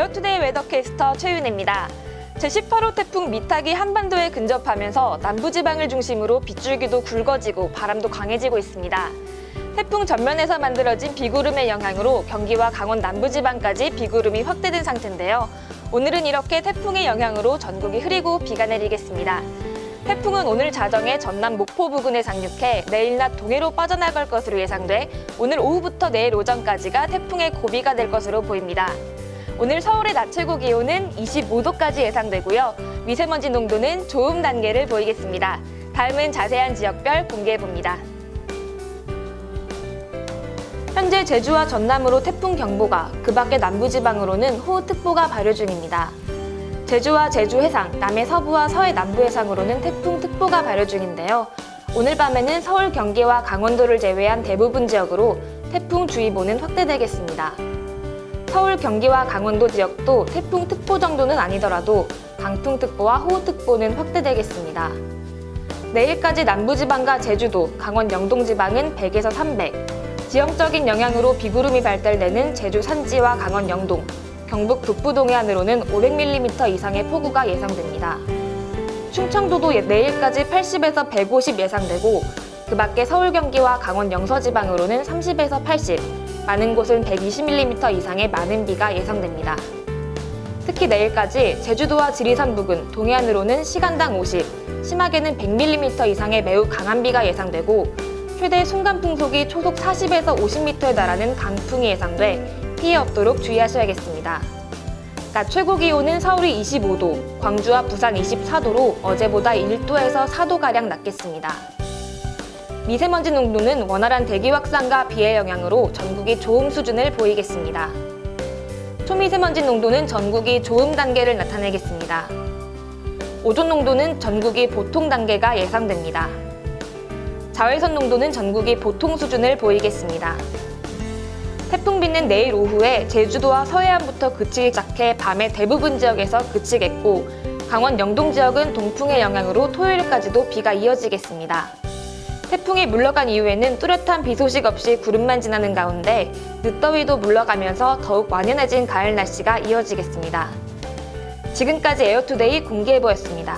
에어투데이 웨더캐스터 최윤혜입니다. 제18호 태풍 미탁이 한반도에 근접하면서 남부지방을 중심으로 빗줄기도 굵어지고 바람도 강해지고 있습니다. 태풍 전면에서 만들어진 비구름의 영향으로 경기와 강원 남부지방까지 비구름이 확대된 상태인데요. 오늘은 이렇게 태풍의 영향으로 전국이 흐리고 비가 내리겠습니다. 태풍은 오늘 자정에 전남 목포 부근에 상륙해 내일 낮 동해로 빠져나갈 것으로 예상돼 오늘 오후부터 내일 오전까지가 태풍의 고비가 될 것으로 보입니다. 오늘 서울의 낮 최고 기온은 25도까지 예상되고요. 미세먼지 농도는 좋음 단계를 보이겠습니다. 다음은 자세한 지역별 공개해 봅니다. 현재 제주와 전남으로 태풍 경보가, 그 밖의 남부지방으로는 호우특보가 발효 중입니다. 제주와 제주 해상, 남해 서부와 서해 남부 해상으로는 태풍특보가 발효 중인데요. 오늘 밤에는 서울 경기와 강원도를 제외한 대부분 지역으로 태풍주의보는 확대되겠습니다. 서울 경기와 강원도 지역도 태풍특보 정도는 아니더라도 강풍특보와 호우특보는 확대되겠습니다. 내일까지 남부지방과 제주도, 강원 영동지방은 100에서 300, 지형적인 영향으로 비구름이 발달되는 제주 산지와 강원 영동, 경북 북부 동해안으로는 500mm 이상의 폭우가 예상됩니다. 충청도도 내일까지 80에서 150 예상되고 그 밖에 서울 경기와 강원 영서 지방으로는 30에서 80, 많은 곳은 120mm 이상의 많은 비가 예상됩니다. 특히 내일까지 제주도와 지리산 부근, 동해안으로는 시간당 50, 심하게는 100mm 이상의 매우 강한 비가 예상되고 최대 순간 풍속이 초속 40에서 50m에 달하는 강풍이 예상돼 피해 없도록 주의하셔야겠습니다. 낮 최고 기온은 서울이 25도, 광주와 부산 24도로 어제보다 1도에서 4도가량 낮겠습니다. 미세먼지 농도는 원활한 대기 확산과 비의 영향으로 전국이 좋음 수준을 보이겠습니다. 초미세먼지 농도는 전국이 좋음 단계를 나타내겠습니다. 오존 농도는 전국이 보통 단계가 예상됩니다. 자외선 농도는 전국이 보통 수준을 보이겠습니다. 태풍비는 내일 오후에 제주도와 서해안부터 그치기 시작해 밤에 대부분 지역에서 그치겠고 강원 영동 지역은 동풍의 영향으로 토요일까지도 비가 이어지겠습니다. 태풍이 물러간 이후에는 뚜렷한 비 소식 없이 구름만 지나는 가운데 늦더위도 물러가면서 더욱 완연해진 가을 날씨가 이어지겠습니다. 지금까지 에어투데이 공기예보였습니다.